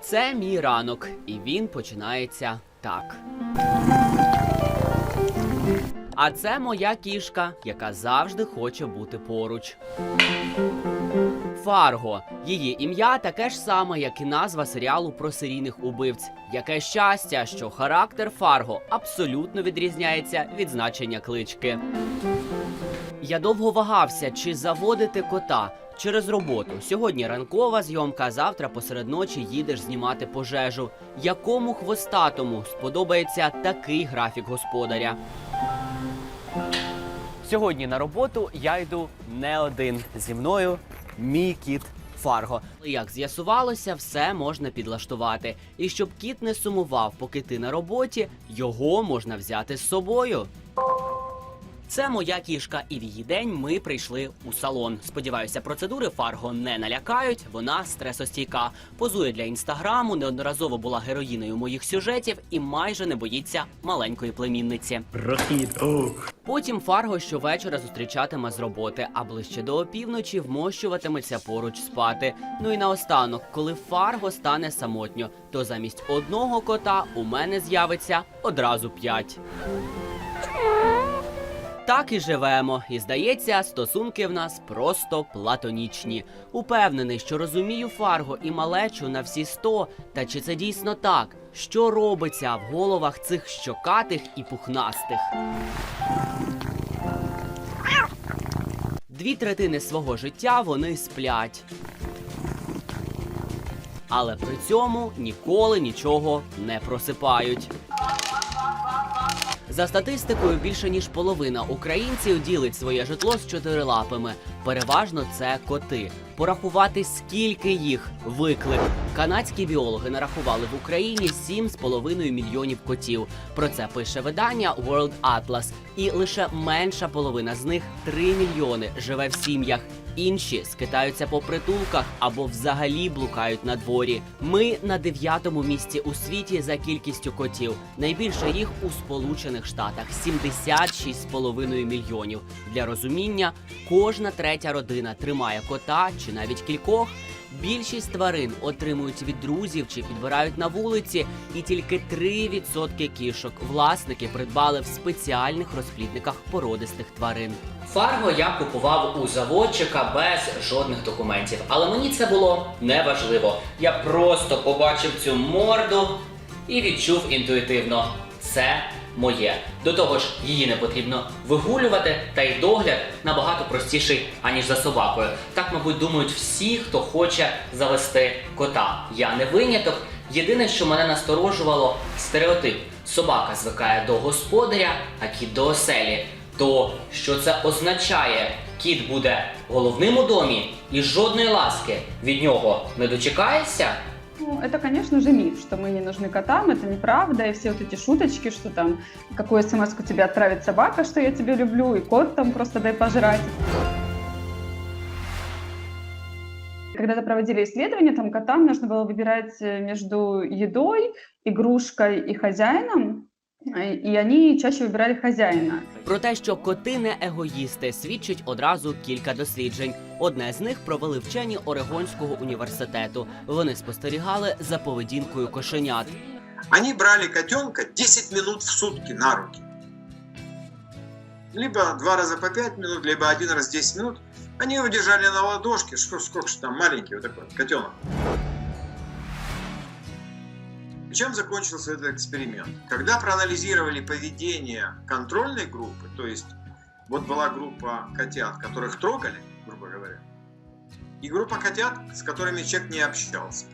Це мій ранок, і він починається так. А це моя кішка, яка завжди хоче бути поруч. Фарго. Її ім'я таке ж саме, як і назва серіалу про серійних убивць. Яке щастя, що характер Фарго абсолютно відрізняється від значення клички. Я довго вагався, чи заводити кота через роботу. Сьогодні ранкова зйомка, завтра посеред ночі їдеш знімати пожежу. Якому хвостатому сподобається такий графік господаря? Сьогодні на роботу я йду не один. Зі мною мій кіт Фарго. Як з'ясувалося, все можна підлаштувати. І щоб кіт не сумував, поки ти на роботі, його можна взяти з собою. Це моя кішка, і в її день ми прийшли у салон. Сподіваюся, процедури Фарго не налякають. Вона стресостійка. Позує для інстаграму, неодноразово була героїною моїх сюжетів і майже не боїться маленької племінниці. Потім Фарго щовечора зустрічатиме з роботи, а ближче до опівночі вмощуватиметься поруч спати. Ну і наостанок, коли Фарго стане самотньо, то замість одного кота у мене з'явиться одразу п'ять. Так і живемо, і здається, стосунки в нас просто платонічні. Упевнений, що розумію Фарго і малечу на всі сто. Та чи це дійсно так? Що робиться в головах цих щокатих і пухнастих? Дві третини свого життя вони сплять. Але при цьому ніколи нічого не просипають. За статистикою, більше ніж половина українців ділить своє житло з чотирилапими. Переважно це коти. Порахувати скільки їх виклик. Канадські біологи нарахували в Україні 7,5 мільйонів котів. Про це пише видання World Atlas. І лише менша половина з них 3 мільйони живе в сім'ях. Інші скитаються по притулках або взагалі блукають на дворі. Ми на дев'ятому місці у світі за кількістю котів. Найбільше їх у Сполучених Штатах 76,5 мільйонів. Для розуміння, кожна третя родина тримає кота чи навіть кількох. Більшість тварин отримують від друзів чи підбирають на вулиці, і тільки 3% кішок власники придбали в спеціальних розплідниках породистих тварин. Фарго я купував у заводчика без жодних документів, але мені це було неважливо. Я просто побачив цю морду і відчув інтуїтивно це моє. До того ж, її не потрібно вигулювати, та й догляд набагато простіший, аніж за собакою. Так, мабуть, думають всі, хто хоче завести кота. Я не виняток. Єдине, що мене насторожувало, стереотип. Собака звикає до господаря, а кіт до оселі. То що це означає? Кіт буде головним у домі і жодної ласки від нього не дочекаєшся? Ну, это, конечно же, миф, что мы не нужны котам, это неправда, и все вот эти шуточки, что там, какую смс тебе отправит собака, что я тебя люблю, и кот там просто дай пожрать. Когда-то проводили исследования, там котам нужно было выбирать э, между едой, игрушкой и хозяином, э, и они чаще выбирали хозяина. Про те, що коти не егоїсти, свідчить одразу кілька досліджень. Одне з них провели вчені Орегонського університету. Вони спостерігали за поведінкою кошенят. Они брали котенка 10 минут в сутки на руки. Либо два раза по 5 минут, либо один раз 10 минут. Они его держали на ладошке, что, сколько же там маленький вот такой вот котенок. Чем закончился этот эксперимент? Когда проанализировали поведение контрольной группы, то есть вот была группа котят, которых трогали, грубо говоря, и группа котят, с которыми человек не общался.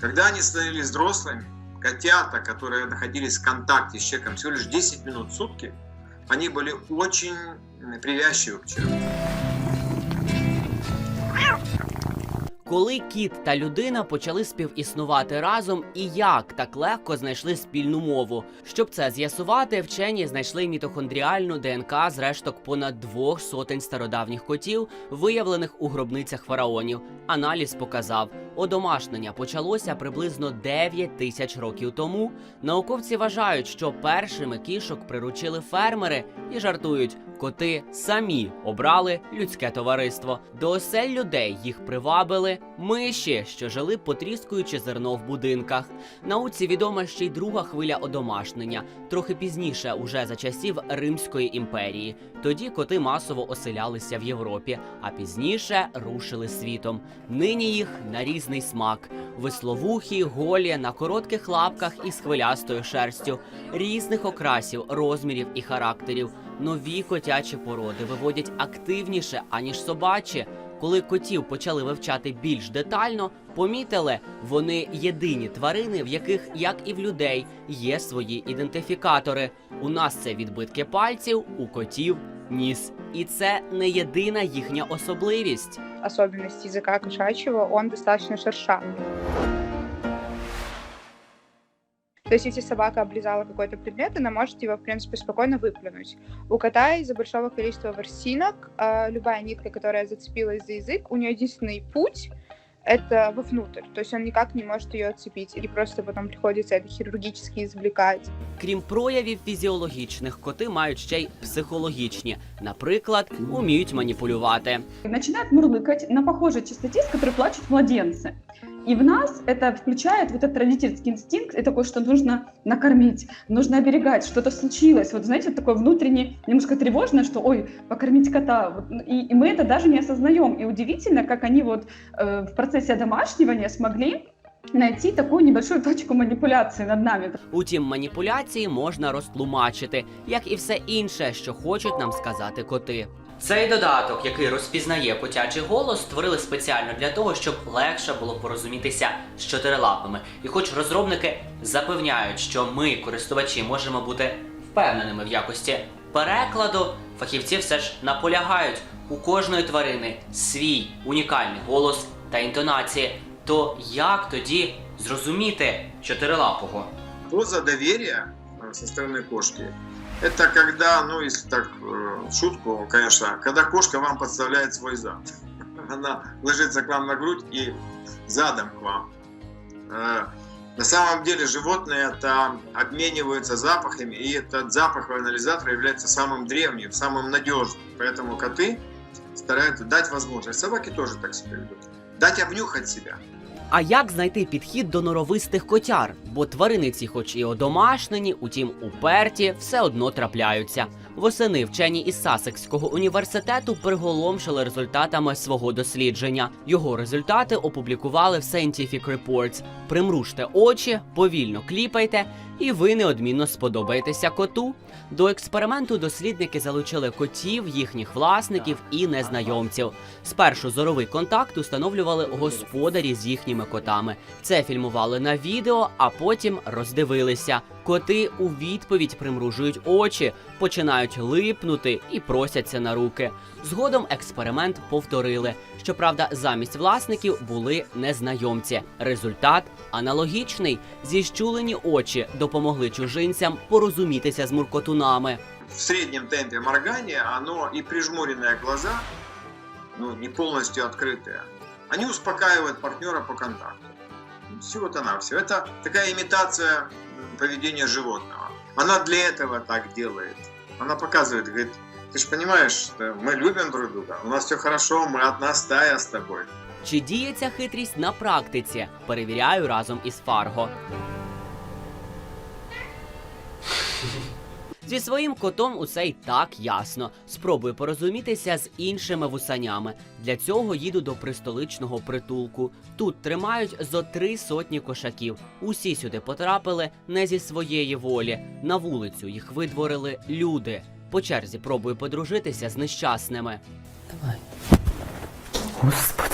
Когда они становились взрослыми, котята, которые находились в контакте с человеком всего лишь 10 минут в сутки, они были очень привязчивы к человеку. Коли кіт та людина почали співіснувати разом, і як так легко знайшли спільну мову. Щоб це з'ясувати, вчені знайшли мітохондріальну ДНК з решток понад двох сотень стародавніх котів, виявлених у гробницях фараонів. Аналіз показав, Одомашнення почалося приблизно 9 тисяч років тому. Науковці вважають, що першими кішок приручили фермери і жартують, коти самі обрали людське товариство. До осель людей їх привабили миші, що жили потріскуючи зерно в будинках. Науці відома ще й друга хвиля одомашнення, трохи пізніше, уже за часів Римської імперії. Тоді коти масово оселялися в Європі, а пізніше рушили світом. Нині їх на різний смак: висловухі, голі, на коротких лапках із хвилястою шерстю, різних окрасів, розмірів і характерів. Нові котячі породи виводять активніше аніж собачі. Коли котів почали вивчати більш детально, помітили, вони єдині тварини, в яких, як і в людей, є свої ідентифікатори. У нас це відбитки пальців, у котів ніс. І це не єдина їхня особливість. особенность языка кошачьего, он достаточно шершавый. То есть, если собака облизала какой-то предмет, она может его, в принципе, спокойно выплюнуть. У кота из-за большого количества ворсинок, э, любая нитка, которая зацепилась за язык, у нее единственный путь это вовнутрь. То есть он никак не может ее отцепить. И просто потом приходится это хирургически извлекать. Крім проявів фізіологічних, коти мають ще й психологічні. Наприклад, уміють маніпулювати. начинает мурлыкать на похожей частоте, с которой плачут младенцы. И в нас это включает вот этот родительский инстинкт, и такое, что нужно накормить, нужно оберегать, что-то случилось. Вот знаете, вот такое внутренне немножко тревожное, что ой, покормить кота. Вот, ну, и, и мы это даже не осознаем. И удивительно, как они вот э, в процессе домашнивания смогли найти такую небольшую точку манипуляции над нами. Утім, маніпуляції можна розтлумачити, як і все інше, що хочуть нам сказати коти. Цей додаток, який розпізнає котячий голос, створили спеціально для того, щоб легше було порозумітися з чотирилапами. І хоч розробники запевняють, що ми, користувачі, можемо бути впевненими в якості перекладу, фахівці все ж наполягають у кожної тварини свій унікальний голос та інтонації. То як тоді зрозуміти чотирилапого? Поза доверия э, со стороны кошки – это когда, ну, если так э, шутку, конечно, когда кошка вам подставляет свой зад. Она ложится к вам на грудь и задом к вам. Э, На самом деле животные это обмениваются запахами, и этот запах у анализатора является самым древним, самым надежным. Поэтому коты стараются дать возможность. Собаки тоже так себя ведут. Дать обнюхать себя. А як знайти підхід до норовистих котяр? Бо тварини ці, хоч і одомашнені, утім уперті, все одно трапляються. Восени вчені із Сасекського університету приголомшили результатами свого дослідження. Його результати опублікували в Scientific Reports. Примружте очі, повільно кліпайте, і ви неодмінно сподобаєтеся коту. До експерименту дослідники залучили котів, їхніх власників і незнайомців. Спершу зоровий контакт установлювали господарі з їхніми котами. Це фільмували на відео, а потім роздивилися. Коти у відповідь примружують очі, починають липнути і просяться на руки. Згодом експеримент повторили. Щоправда, замість власників були незнайомці. Результат аналогічний. Зіщулені очі допомогли чужинцям порозумітися з муркотунами. в среднем темпе моргания, оно и прижмуренные глаза, ну, не полностью открытые, они успокаивают партнера по контакту. Всего-то навсего. Это такая имитация м, поведения животного. Она для этого так делает. Она показывает, говорит, ты же понимаешь, что мы любим друг друга, у нас все хорошо, мы одна стая с тобой. Чи діє ця хитрість на практиці? Перевіряю разом із Фарго. Зі своїм котом усе й так ясно. Спробую порозумітися з іншими вусанями. Для цього їду до пристоличного притулку. Тут тримають зо три сотні кошаків. Усі сюди потрапили не зі своєї волі. На вулицю їх видворили люди. По черзі пробую подружитися з нещасними. Давай. Господи.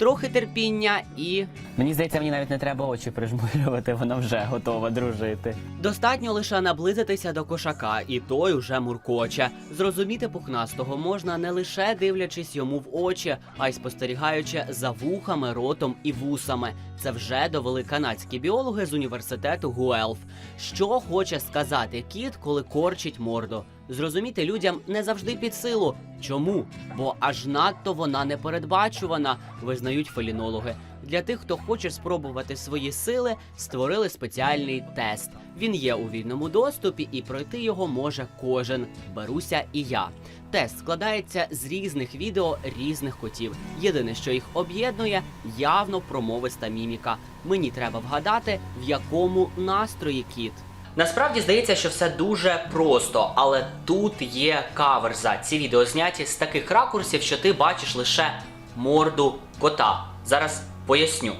Трохи терпіння і Мені здається, мені навіть не треба очі прижмурювати, вона вже готова дружити. Достатньо лише наблизитися до кошака, і той уже муркоче. Зрозуміти пухнастого можна не лише дивлячись йому в очі, а й спостерігаючи за вухами, ротом і вусами. Це вже довели канадські біологи з університету Гуелф. Що хоче сказати кіт, коли корчить морду? Зрозуміти людям не завжди під силу. Чому? Бо аж надто вона непередбачувана, визнають фелінологи. Для тих, хто хоче спробувати свої сили, створили спеціальний тест. Він є у вільному доступі, і пройти його може кожен. Беруся і я. Тест складається з різних відео різних котів. Єдине, що їх об'єднує, явно промовиста міміка. Мені треба вгадати, в якому настрої кіт. Насправді здається, що все дуже просто, але тут є каверза. Ці відео зняті з таких ракурсів, що ти бачиш лише морду кота. Зараз поясню.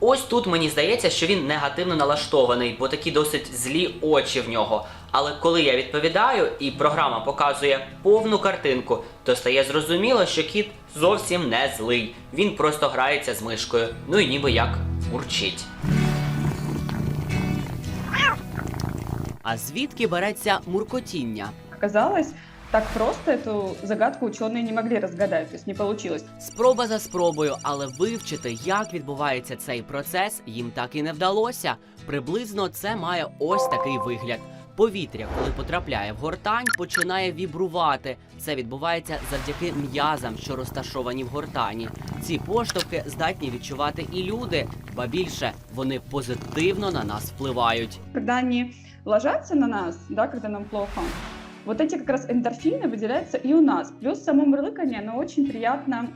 Ось тут мені здається, що він негативно налаштований, бо такі досить злі очі в нього. Але коли я відповідаю і програма показує повну картинку, то стає зрозуміло, що кіт зовсім не злий. Він просто грається з мишкою, ну і ніби як урчить. А звідки береться муркотіння? Оказалось, так просто эту загадку ученые не могли разгадать, то есть не получилось. Спроба за спробою, але вивчити, як відбувається цей процес, їм так і не вдалося. Приблизно це має ось такий вигляд. Повітря, коли потрапляє в гортань, починає вібрувати. Це відбувається завдяки м'язам, що розташовані в гортані. Ці поштовхи здатні відчувати і люди, ба більше вони позитивно на нас впливають. Когда они ложатся на нас, да, когда нам плохо, вот эти как раз эндорфины выделяются и у нас. Плюс само мурлыканье, оно очень приятно э,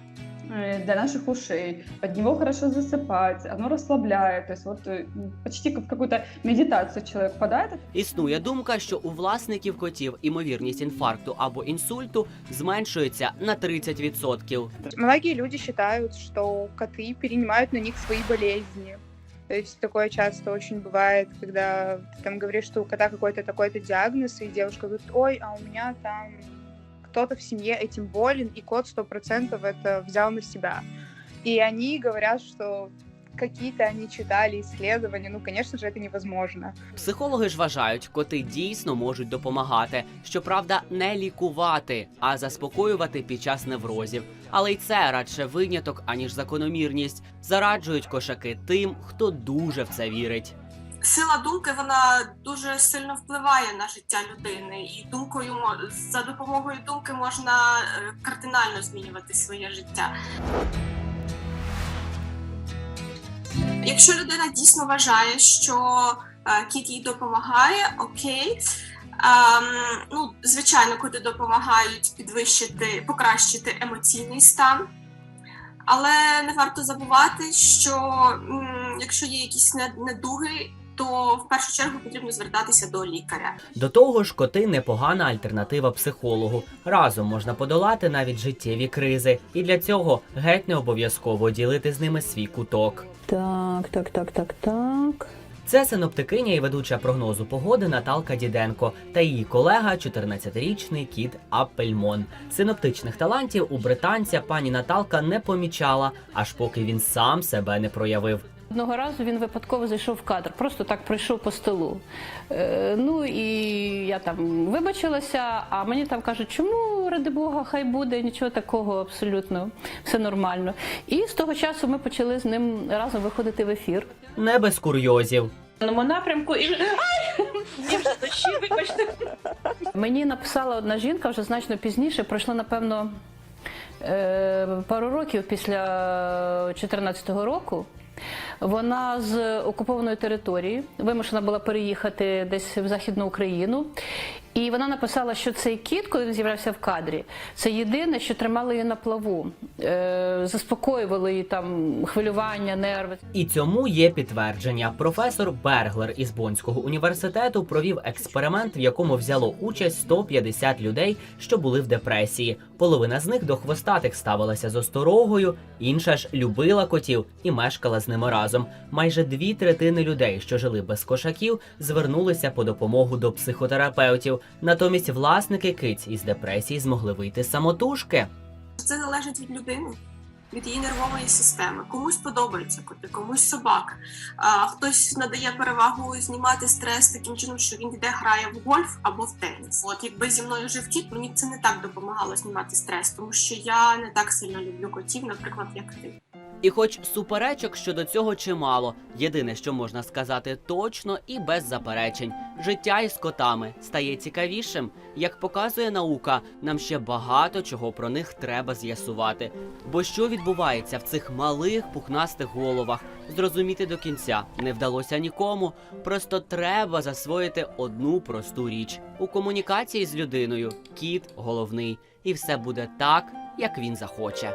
для наших ушей. Под него хорошо засыпать, оно расслабляет. То есть вот э, почти как в какую-то медитацию человек впадает. Існує думка, що у власників котів імовірність інфаркту або інсульту зменшується на 30%. Многие люди считают, что коты перенимают на них свои болезни. То есть такое часто очень бывает, когда ты там говоришь, что у кота какой-то такой-то диагноз, и девушка говорит, ой, а у меня там кто-то в семье этим болен, и кот сто процентов это взял на себя. И они говорят, что какие-то они читали исследования, ну, конечно же, это невозможно. Психологи ж вважають, коти дійсно можуть допомагати. Щоправда, не лікувати, а заспокоювати під час неврозів. Але й це радше виняток, аніж закономірність. Зараджують кошаки тим, хто дуже в це вірить. сила думки вона дуже сильно впливає на життя людини, і думкою за допомогою думки можна е, кардинально змінювати своє життя. Якщо людина дійсно вважає, що е, кіт їй допомагає, окей. Ем, ну, звичайно, коти допомагають підвищити, покращити емоційний стан. Але не варто забувати, що м, якщо є якісь не- недуги, то в першу чергу потрібно звертатися до лікаря. До того ж, коти непогана альтернатива психологу. Разом можна подолати навіть життєві кризи, і для цього геть не обов'язково ділити з ними свій куток. Так, так, так, так, так. Це синоптикиня і ведуча прогнозу погоди Наталка Діденко та її колега, 14-річний кіт Аппельмон. Синоптичних талантів у британця пані Наталка не помічала, аж поки він сам себе не проявив. Одного разу він випадково зайшов в кадр, просто так пройшов по столу. Е, ну і я там вибачилася, а мені там кажуть, чому, ради Бога, хай буде, нічого такого, абсолютно, все нормально. І з того часу ми почали з ним разом виходити в ефір. Не без курйозів. напрямку і ай! І дощі, вибачте. Мені написала одна жінка вже значно пізніше, пройшло, напевно, е, пару років після 2014 року. Вона з окупованої території вимушена була переїхати десь в Західну Україну. І вона написала, що цей кіт, коли він з'являвся в кадрі, це єдине, що тримало її на плаву, е, заспокоювало її там хвилювання, нерви. І цьому є підтвердження. Професор Берглер із Бонського університету провів експеримент, в якому взяло участь 150 людей, що були в депресії. Половина з них до хвостатих ставилася з осторогою, інша ж любила котів і мешкала з ними разом. Майже дві третини людей, що жили без кошаків, звернулися по допомогу до психотерапевтів. Натомість власники киць із депресії змогли вийти самотужки. Це залежить від людини, від її нервової системи. Комусь подобаються коти, комусь собака. А, хтось надає перевагу знімати стрес таким чином, що він йде грає в гольф або в теніс. От якби зі мною жив кіт, мені це не так допомагало знімати стрес, тому що я не так сильно люблю котів, наприклад, як ти. І хоч суперечок щодо цього чимало, єдине, що можна сказати точно і без заперечень, життя із котами стає цікавішим. Як показує наука, нам ще багато чого про них треба з'ясувати. Бо що відбувається в цих малих пухнастих головах, зрозуміти до кінця не вдалося нікому. Просто треба засвоїти одну просту річ у комунікації з людиною. Кіт головний, і все буде так, як він захоче.